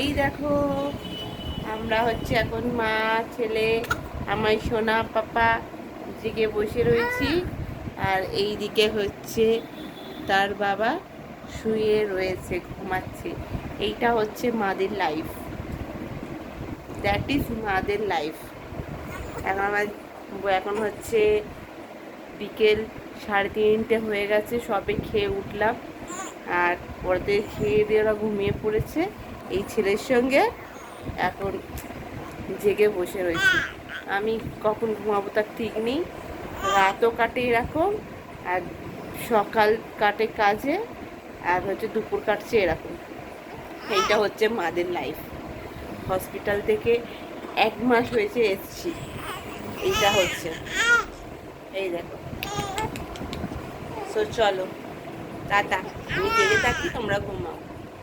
এই দেখো, আমরা হচ্ছে এখন মা, ছেলে আমার সোনা, পাপা জেগে বসে রয়েছি। আর এই দিকে হচ্ছে তার বাবা শুয়ে রয়েছে, ঘুমাচ্ছে। এইটা হচ্ছে mother's life that is mother's life এখন আমার এখন হচ্ছে বিকেল সাড়ে তিনটে হয়ে গেছে, সবে খেয়ে উঠলাম। আর ওদের খেয়ে দিয়ে ওরা ঘুমিয়ে পড়েছে। এই ছেলের সঙ্গে এখন জেগে বসে রয়েছি। আমি কখন ঘুমাবো তার ঠিক নেই। রাতও কাটে এরকম, আর সকাল কাটে কাজে, আর হচ্ছে দুপুর কাটছে এরকম। এইটা হচ্ছে মাদের লাইফ হসপিটাল থেকে এক মাস হয়েছে এসছি। এইটা হচ্ছে। এই দেখো। সো চলো, টাটা। আমি জেগে থাকি, তোমরা ঘুমাও।